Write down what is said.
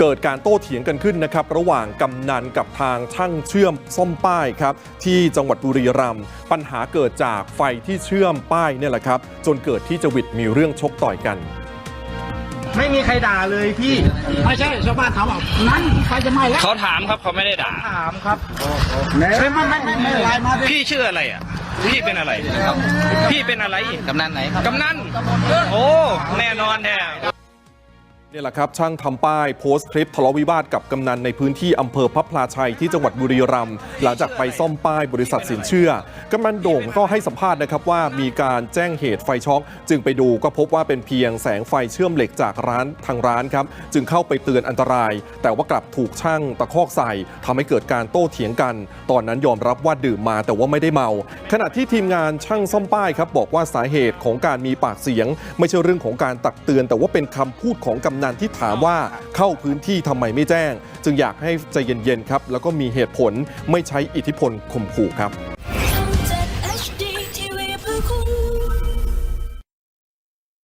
เกิดการโต้เถียงกันขึ้นนะครับ ระหว่างกำนันกับทางช่างเชื่อมซ่อมป้ายครับ ที่จังหวัดบุรีรัมย์ปัญหาเกิดจากไฟที่เชื่อมป้ายเนี่ยแหละครับ จนเกิดที่จวิตมีเรื่องชกต่อยกัน ไม่มีใครด่าเลยพี่ไม่ใช่ชาวบ้านถามว่านั้นไฟจะไหม้แล้วเขาถามครับเขาไม่ได้ด่าถามครับไม่ไม่ไม่ไม่ไม่ไลน์มาดิพี่ชื่ออะไรอะพี่เป็นอะไร พี่เป็นอะไรกำนันไหนครับกำนันโอ้แน่นอนแท้ นี่แหละครับช่างทำป้ายโพสต์คลิปทะเลาะวิวาทกับกำนันในพื้นที่อำเภอพระพลาชัยที่จังหวัดบุรีรัมย์หลังจากไปซ่อมป้ายบริษัทสินเชื่อกำนันโด่งก็ให้สัมภาษณ์นะครับว่ามีการแจ้งเหตุไฟช็อตจึงไปดูก็พบว่าเป็นเพียงแสงไฟเชื่อมเหล็กจากร้านทางร้านครับจึงเข้าไปเตือนอันตราย แต่ว่ากลับถูกช่างตะคอกใส่ทำให้เกิดการโต้เถียงกัน ตอนนั้นยอมรับว่าดื่มมาแต่ว่าไม่ได้เมา ขณะที่ทีมงานช่างซ่อมป้ายครับบอกว่าสาเหตุของการมีปากเสียง ไม่ใช่เรื่องของการตักเตือน แต่ว่าเป็นคำพูดของกำำนันที่ถามว่าเข้าพื้นที่ทำไมไม่แจ้ง จึงอยากให้ใจเย็นๆครับ แล้วก็มีเหตุผลไม่ใช้อิทธิพลข่มขู่ครับ